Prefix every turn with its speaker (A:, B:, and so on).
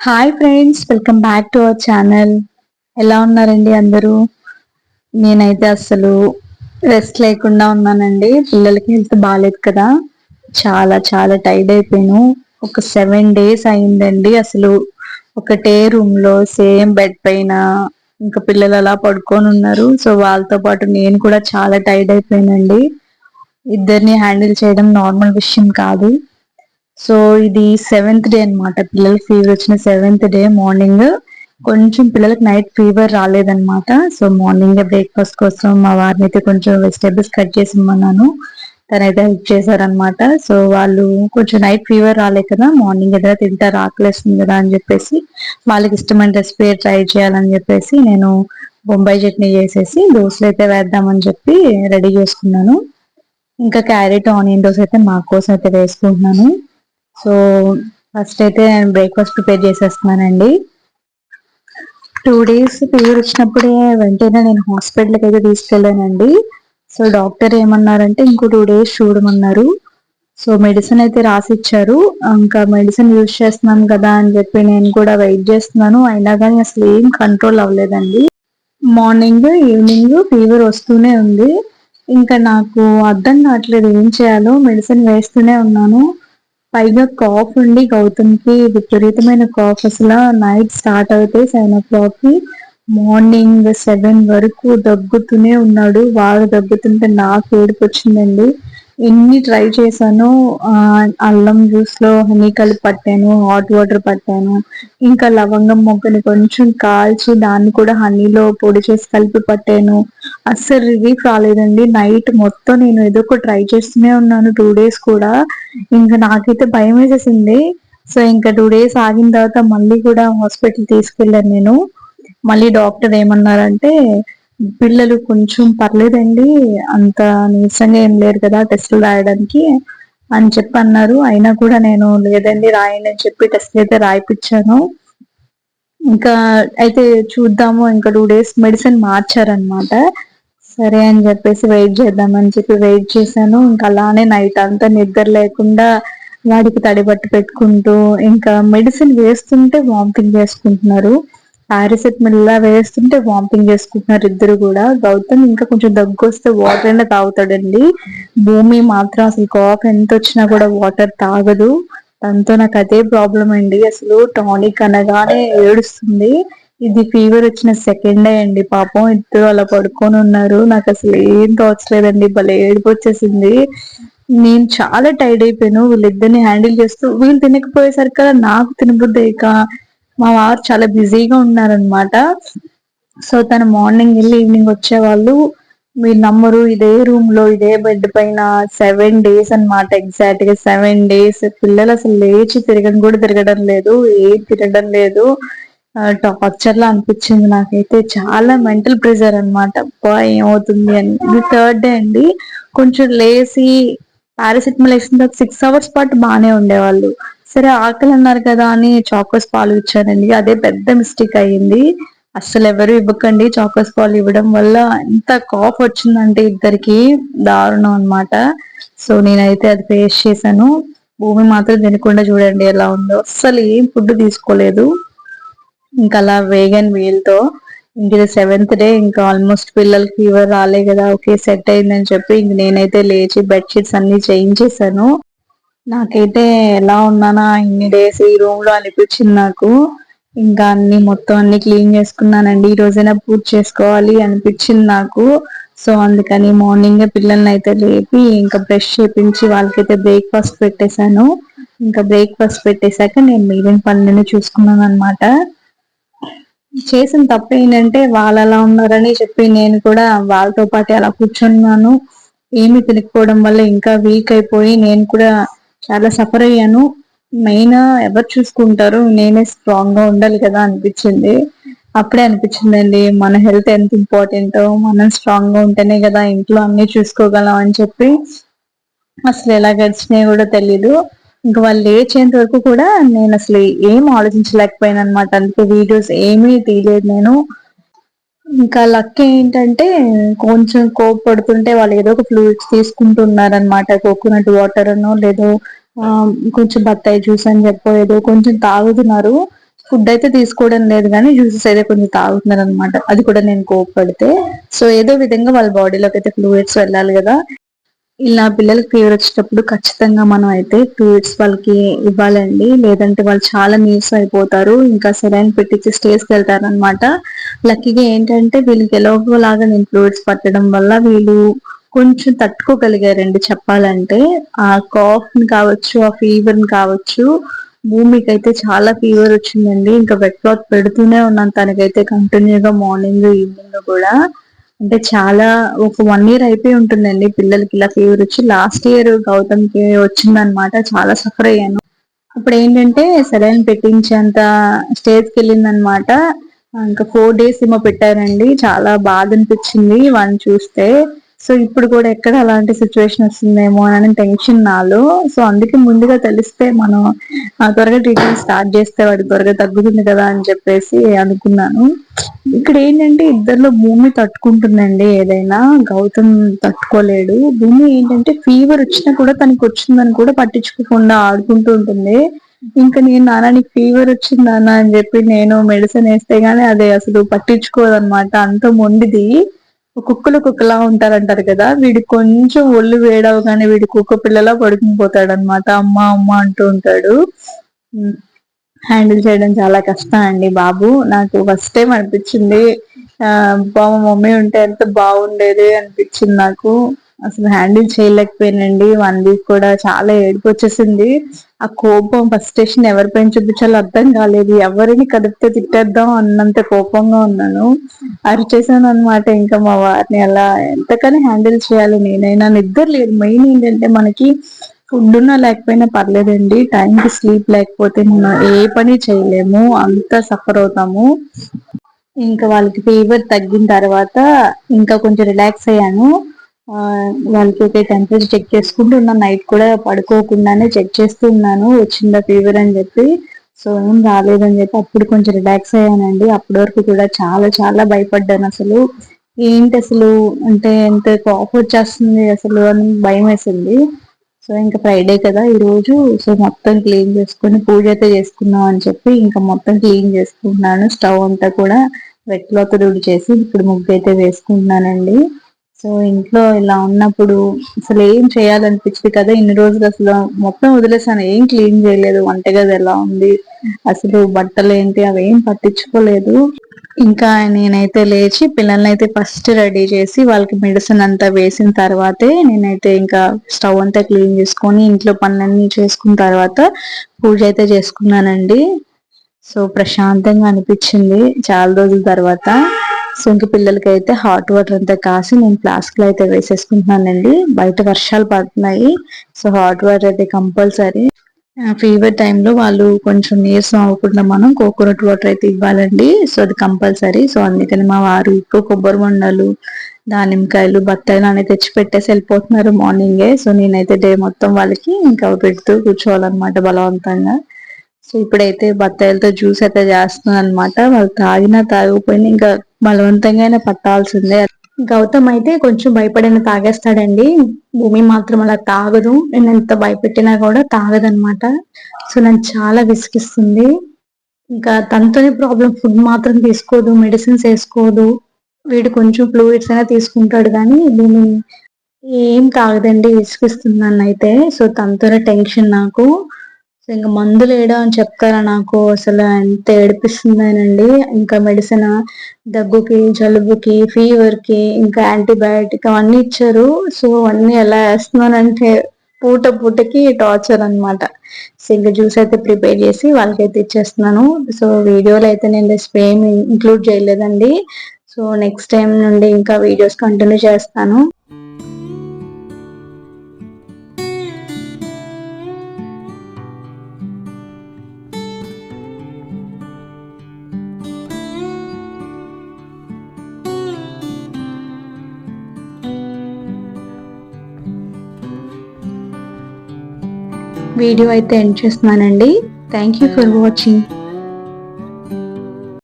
A: Hi friends welcome back to our channel ఎలా ఉన్నారండి అందరూ? నేనైతే అసలు రెస్ట్ లేకుండా ఉన్నానండి. పిల్లలకి హెల్త్ బాగాలేదు కదా. చాలా చాలా టైర్డ్ అయిపోయాను. ఒక సెవెన్ డేస్ అయిందండి. అసలు ఒకటే రూమ్లో సేమ్ బెడ్ పైన ఇంకా పిల్లలు అలా పడుకొని ఉన్నారు. సో వాళ్ళతో పాటు నేను కూడా చాలా టైర్డ్ అయిపోయానండి. ఇద్దరిని హ్యాండిల్ చేయడం నార్మల్ విషయం కాదు. సో ఇది సెవెంత్ డే అనమాట పిల్లలకి ఫీవర్ వచ్చిన సెవెంత్ డే మార్నింగ్ కొంచెం పిల్లలకి నైట్ ఫీవర్ రాలేదనమాట సో మార్నింగ్ బ్రేక్ఫాస్ట్ కోసం మా వారిని అయితే కొంచెం వెజిటేబుల్స్ కట్ చేసి ఇమ్మన్నాను. తనైతే హెల్ప్ చేశారనమాట సో వాళ్ళు కొంచెం నైట్ ఫీవర్ రాలే కదా మార్నింగ్ ఏదైనా తింటారు ఆకలేస్తుంది కదా అని చెప్పేసి వాళ్ళకి ఇష్టమైన రెసిపీ ట్రై చేయాలని చెప్పేసి నేను బొంబాయి చట్నీ చేసేసి దోశలు అయితే వేద్దామని చెప్పి రెడీ చేసుకున్నాను. ఇంకా క్యారెట్ ఆనియన్ దోశ అయితే మా కోసం అయితే వేసుకుంటున్నాను. సో ఫస్ట్ అయితే నేను బ్రేక్ఫాస్ట్ ప్రిపేర్ చేసేస్తున్నానండి. టూ డేస్ ఫీవర్ వచ్చినప్పుడే వెంటనే నేను హాస్పిటల్కి అయితే తీసుకెళ్ళానండి. సో డాక్టర్ ఏమన్నారంటే ఇంకో టూ డేస్ చూడమన్నారు. సో మెడిసిన్ అయితే రాసి ఇచ్చారు ఇంకా మెడిసిన్ యూజ్ చేస్తున్నాను కదా అని చెప్పి నేను కూడా వెయిట్ చేస్తున్నాను. అయినా కానీ అసలు ఏం కంట్రోల్ అవ్వలేదండి. మార్నింగ్ ఈవినింగ్ ఫీవర్ వస్తూనే ఉంది. ఇంకా నాకు అర్థం కావట్లేదు ఏం చేయాలో. మెడిసిన్ వేస్తూనే ఉన్నాను. పైగా కాఫ్ ఉండి గౌతమ్కి విపరీతమైన కాఫ్ అసలు నైట్ స్టార్ట్ అవుతే సెవెన్ ఓ క్లాక్కి మార్నింగ్ సెవెన్ వరకు దగ్గుతూనే ఉన్నాడు. వాడు దగ్గుతుంటే నాకు ఏడుపు వచ్చిందండి ఎన్ని ట్రై చేశాను అల్లం జ్యూస్లో హనీ కలిపి పట్టాను హాట్ వాటర్ పట్టాను ఇంకా లవంగం మొగ్గని కొంచెం కాల్చి దాన్ని కూడా హనీలో పొడి చేసి కలిపి పట్టాను. అస్సలు రిలీఫ్ రాలేదండి. నైట్ మొత్తం నేను ఏదో ఒక ట్రై చేస్తూనే ఉన్నాను టూ డేస్ కూడా. ఇంకా నాకైతే భయం వేసేసింది. సో ఇంకా టూ డేస్ ఆగిన తర్వాత మళ్ళీ కూడా హాస్పిటల్ తీసుకెళ్ళాను నేను. మళ్ళీ డాక్టర్ ఏమన్నారంటే పిల్లలు కొంచెం పర్లేదండి. అంత నీరసంగా ఏం లేరు కదా టెస్టులు రాయడానికి అని చెప్పి అన్నారు. అయినా కూడా నేను లేదండి రాయండి అని చెప్పి టెస్ట్ అయితే రాయిపించాను ఇంకా అయితే చూద్దాము. ఇంకా టూ డేస్ మెడిసిన్ మార్చారనమాట సరే అని చెప్పేసి వెయిట్ చేద్దామని చెప్పి వెయిట్ చేశాను. ఇంకా అలానే నైట్ అంతా నిద్ర లేకుండా వాడికి తడిబట్టు పెట్టుకుంటూ ఇంకా మెడిసిన్ వేస్తుంటే వామిటింగ్ చేసుకుంటున్నారు పారాసెటమాల్ వేస్తుంటే వామిటింగ్ చేసుకుంటున్నారు ఇద్దరు కూడా. గౌతమ్ ఇంకా కొంచెం దగ్గు వస్తే వాటర్ అయినా తాగుతాడండి. భూమి మాత్రం అసలు కాఫ్ ఎంత వచ్చినా కూడా వాటర్ తాగదు. దాంతో నాకు అదే ప్రాబ్లం అండి. అసలు టానిక్ అనగానే ఏడుస్తుంది. ఇది ఫీవర్ వచ్చిన సెకండ్ డే అండి. పాపం ఇద్దరు అలా పడుకొని ఉన్నారు. నాకు అసలు ఏం తోచలేదండి భలే ఏడుపు వచ్చేసింది. నేను చాలా టైర్డ్ అయిపోయాను. వీళ్ళిద్దరిని హ్యాండిల్ చేస్తూ వీళ్ళు తినకపోయేసరికి నాకు తినబుద్ది మా వారు చాలా బిజీగా ఉన్నారనమాట సో తను మార్నింగ్ వెళ్ళి ఈవినింగ్ వచ్చేవాళ్ళు. మీరు నమ్మరు ఇదే రూమ్లో ఇదే బెడ్ పైన సెవెన్ డేస్ అనమాట ఎగ్జాక్ట్గా సెవెన్ డేస్ పిల్లలు అసలు లేచి తిరగడం కూడా తిరగడం లేదు. ఏం తిరగడం లేదు. టార్చర్ లా అనిపించింది నాకైతే. చాలా మెంటల్ ప్రెజర్ అనమాట అబ్బా ఏమవుతుంది అని. ఇది థర్డ్ డే అండి. కొంచెం లేసి పారాసిటమాల్ వేసిన తర్వాత సిక్స్ అవర్స్ పాటు బాగానే ఉండేవాళ్ళు. సరే ఆకలి అన్నారు కదా అని చాకోస్ పాలు ఇచ్చానండి అదే పెద్ద మిస్టేక్ అయ్యింది. అస్సలు ఎవరు ఇవ్వకండి చాకోస్ పాలు ఇవ్వడం వల్ల. ఎంత కాఫ్ వచ్చిందంటే ఇద్దరికి దారుణం అనమాట సో నేనైతే అది ఫేస్ చేశాను. భూమి మాత్రం తినకుండా చూడండి ఎలా ఉందో. అస్సలు ఏం ఫుడ్ తీసుకోలేదు. ఇంకా అలా వేగన్ వీల్తో ఇంక సెవెంత్ డే ఇంకా ఆల్మోస్ట్ పిల్లలకి ఫీవర్ రాలే కదా ఓకే సెట్ అయిందని చెప్పి ఇంక నేనైతే లేచి బెడ్షీట్స్ అన్ని చేంజ్ చేశాను. నాకైతే ఎలా ఉన్నానా ఇన్ని డేస్ ఈ రూమ్లో అనిపించింది నాకు. ఇంకా అన్ని మొత్తం అన్ని క్లీన్ చేసుకున్నానండి. ఈ రోజైనా పూజ చేసుకోవాలి అనిపించింది నాకు. సో అందుకని మార్నింగ్ పిల్లల్ని అయితే లేపి ఇంకా బ్రష్ చేపించి వాళ్ళకైతే బ్రేక్ఫాస్ట్ పెట్టేశాను. ఇంకా బ్రేక్ఫాస్ట్ పెట్టేశాక నేను మిగిలిన పనులను చూసుకున్నాను అనమాట చేసిన తప్పు ఏంటంటే వాళ్ళు అలా ఉన్నారని చెప్పి నేను కూడా వాళ్ళతో పాటు అలా కూర్చున్నాను. ఏమి తినకపోవడం వల్ల ఇంకా వీక్ అయిపోయి నేను కూడా చాలా సఫర్ అయ్యాను. మెయిన్ ఎవరు చూసుకుంటారు నేనే స్ట్రాంగ్గా ఉండాలి కదా అనిపించింది. అప్పుడే అనిపించిందండి మన హెల్త్ ఎంత ఇంపార్టెంట్ మనం స్ట్రాంగ్గా ఉంటేనే కదా ఇంట్లో అన్ని చూసుకోగలం అని చెప్పి. అసలు ఎలా గడిచినాయి కూడా తెలీదు. ఇంకా వాళ్ళు లేచేంత వరకు కూడా నేను అసలు ఏం ఆలోచించలేకపోయాను అనమాట అందుకే వీడియోస్ ఏమీ తీయలేదు నేను. ఇంకా లక్ ఏంటంటే కొంచెం కోప్ పడుతుంటే వాళ్ళు ఏదో ఒక ఫ్లూయిడ్స్ తీసుకుంటున్నారనమాట కోకోనట్ వాటర్ అనో లేదో కొంచెం బత్తాయి జ్యూస్ అని చెప్పో ఏదో కొంచెం తాగుతున్నారు. ఫుడ్ అయితే తీసుకోవడం లేదు కానీ జ్యూసెస్ అయితే కొంచెం తాగుతున్నారు అనమాట అది కూడా నేను కోప్పడితే. సో ఏదో విధంగా వాళ్ళ బాడీలోకి అయితే ఫ్లూయిడ్స్ వెళ్ళాలి కదా. ఇలా పిల్లలకి ఫీవర్ వచ్చేటప్పుడు ఖచ్చితంగా మనం అయితే ఫ్లూయిడ్స్ వాళ్ళకి ఇవ్వాలండి. లేదంటే వాళ్ళు చాలా నీరసం అయిపోతారు. ఇంకా సెలైన్ పెట్టించి స్టేజ్కి వెళ్తారు అనమాట లక్కీగా ఏంటంటే వీళ్ళకి ఎలాగోలాగా నేను ఫ్లూయిడ్స్ పట్టడం వల్ల వీళ్ళు కొంచెం తట్టుకోగలిగారండి చెప్పాలంటే. ఆ కాఫ్ని కావచ్చు ఆ ఫీవర్ని కావచ్చు. భూమికి అయితే చాలా ఫీవర్ వచ్చిందండి. ఇంకా వెట్ క్లాత్ పెడుతూనే ఉన్నాను. తనకైతే కంటిన్యూగా మార్నింగ్ ఈవినింగ్ కూడా. అంటే చాలా ఒక వన్ ఇయర్ అయిపోయి ఉంటుందండి పిల్లలకి ఇలా ఫీవర్ వచ్చి. లాస్ట్ ఇయర్ గౌతమ్కి వచ్చిందనమాట చాలా సఫర్ అయ్యాను. అప్పుడు ఏంటంటే సెలైన్ పెట్టించేంత స్టేజ్కి వెళ్ళిందనమాట ఇంకా ఫోర్ డేస్ ఏమో పెట్టారండి చాలా బాధ అనిపించింది. వాళ్ళని చూస్తే సో ఇప్పుడు కూడా ఎక్కడ అలాంటి సిచ్యువేషన్ వస్తుందేమో అని టెన్షన్ నాలో. సో అందుకే ముందుగా తెలిస్తే మనం త్వరగా ట్రీట్మెంట్ స్టార్ట్ చేస్తే వాడి త్వరగా తగ్గుతుంది కదా అని చెప్పేసి అనుకున్నాను. ఇక్కడ ఏంటంటే ఇద్దరిలో భూమి తట్టుకుంటుందండి ఏదైనా. గౌతమ్ తట్టుకోలేడు. భూమి ఏంటంటే ఫీవర్ వచ్చినా కూడా తనకి వచ్చిందని కూడా పట్టించుకోకుండా ఆడుకుంటూ ఉంటుంది. ఇంకా నేను నాన్న నీకు ఫీవర్ వచ్చిందన్న అని చెప్పి నేను మెడిసిన్ వేస్తే గానీ అదే అసలు పట్టించుకోదన్నమాట. అంత మొండిది. కుక్కలు కుక్కలా ఉంటారంటారు కదా వీడు కొంచెం ఒళ్ళు వేడవగానే వీడి కుక్క పిల్లలా పడుకుని పోతాడు అనమాట అమ్మ అమ్మ అంటూ ఉంటాడు. హ్యాండిల్ చేయడం చాలా కష్టం అండి బాబు. నాకు ఫస్ట్ టైం అనిపించింది. ఆ బాబు మమ్మీ ఉంటే ఎంత బాగుండేది అనిపించింది నాకు. అసలు హ్యాండిల్ చేయలేకపోయానండి. వన్ వీక్ కూడా చాలా ఏడుపు వచ్చేసింది ఆ కోపం ఫస్ట్ స్టేషన్ ఎవరిపైన చూపించాలో అర్థం కాలేదు. ఎవరిని కదిపితే తిట్టేద్దాం అన్నంత కోపంగా ఉన్నాను. అరిచేసాను అనమాట ఇంకా మా వారిని అలా. ఎంతకని హ్యాండిల్ చేయాలి? నేనైనా నిద్ర లేదు. మెయిన్ ఏంటంటే మనకి ఫుడ్ ఉన్నా లేకపోయినా పర్లేదండి. టైంకి స్లీప్ లేకపోతే మనం ఏ పని చేయలేము. అంత సఫర్ అవుతాము. ఇంకా వాళ్ళకి ఫీవర్ తగ్గిన తర్వాత ఇంకా కొంచెం రిలాక్స్ అయ్యాను. వాళ్ళకి ఒక టెంపరేచర్ చెక్ చేసుకుంటూ ఉన్నాను నైట్ కూడా పడుకోకుండానే చెక్ చేస్తూ ఉన్నాను. వచ్చిందా ఫీవర్ అని చెప్పి. సో ఏం రాలేదని చెప్పి అప్పుడు కొంచెం రిలాక్స్ అయ్యానండి. అప్పటి వరకు కూడా చాలా చాలా భయపడ్డాను అసలు. ఏంటి అసలు? అంటే ఎంత కాఫ్ వచ్చేస్తుంది అసలు అని భయం వేసింది. సో ఇంకా ఫ్రైడే కదా ఈరోజు సో మొత్తం క్లీన్ చేసుకుని పూజ అయితే చేసుకుందాం అని చెప్పి ఇంకా మొత్తం క్లీన్ చేసుకుంటున్నాను. స్టవ్ అంతా కూడా వెట్ క్లాత్ చేసి ఇప్పుడు ముగ్గు అయితే వేసుకుంటున్నానండి. సో ఇంట్లో ఇలా ఉన్నప్పుడు అసలు ఏం చేయాలనిపించింది కదా? ఇన్ని రోజులు అసలు మొత్తం వదిలేసాను. ఏం క్లీన్ చేయలేదు. వంటగది ఎలా ఉంది? అసలు బట్టలు ఏంటి? అవి ఏం పట్టించుకోలేదు. ఇంకా నేనైతే లేచి పిల్లల్ని అయితే ఫస్ట్ రెడీ చేసి వాళ్ళకి మెడిసిన్ అంతా వేసిన తర్వాతే నేనైతే ఇంకా స్టవ్ అంతా క్లీన్ చేసుకొని ఇంట్లో పనులన్నీ చేసుకున్న తర్వాత పూజ అయితే చేసుకున్నానండి. సో ప్రశాంతంగా అనిపించింది. చాలా రోజుల తర్వాత సో ఇంక పిల్లలకి అయితే హాట్ వాటర్ అంతా కాసి నేను ఫ్లాస్క్లో అయితే వేసేసుకుంటున్నానండి. బయట వర్షాలు పడుతున్నాయి. సో హాట్ వాటర్ అయితే కంపల్సరీ. ఫీవర్ టైంలో వాళ్ళు కొంచెం నీరసం అవ్వకుండా మనం కోకోనట్ వాటర్ అయితే ఇవ్వాలండి. సో అది కంపల్సరీ. సో అందుకని మా వారు ఎక్కువ కొబ్బరి బొండాలు దానిమ్మకాయలు బత్తాయిలు అనేది తెచ్చి పెట్టేసి వెళ్ళిపోతున్నారు మార్నింగే. సో నేనైతే డే మొత్తం వాళ్ళకి ఇంకా పెడుతూ కూర్చోవాలన్నమాట బలవంతంగా. సో ఇప్పుడైతే బత్తాయిలతో జ్యూస్ అయితే చేస్తున్నాను అనమాట వాళ్ళు తాగినా తాగిపోయినా ఇంకా బలవంతంగా పట్టాల్సిందే. గౌతమ్ అయితే కొంచెం భయపడిన తాగేస్తాడండి. భూమి మాత్రం అలా తాగదు. నేను ఎంత భయపెట్టినా కూడా తాగదనమాట సో నన్ను చాలా విసిగిస్తుంది. ఇంకా తనతోనే ప్రాబ్లం ఫుడ్ మాత్రం తీసుకోదు మెడిసిన్స్ వేసుకోదు. వీడు కొంచెం ఫ్లూయిడ్స్ అయినా తీసుకుంటాడు కానీ భూమి ఏం తాగదండి విసిగిస్తుంది నన్ను అయితే సో తనతోనే టెన్షన్ నాకు. ఇంకా మందులు వేయడం అని చెప్తారా నాకు? అసలు ఎంత ఏడిపిస్తుందేనండి. ఇంకా మెడిసిన్ దగ్గుకి జలుబుకి ఫీవర్కి ఇంకా యాంటీబయాటిక్ అవన్నీ ఇచ్చారు. సో అవన్నీ ఎలా వేస్తున్నానంటే పూట పూటకి టార్చర్ అనమాట సో ఇంకా జ్యూస్ అయితే ప్రిపేర్ చేసి వాళ్ళకైతే ఇచ్చేస్తున్నాను. సో వీడియోలో అయితే నేను రెసిపీ ఏమి ఇంక్లూడ్ చేయలేదండి. సో నెక్స్ట్ టైం నుండి ఇంకా వీడియోస్ కంటిన్యూ చేస్తాను. వీడియో అయితే ఎండ్ చేస్తున్నానండి. Thank you for watching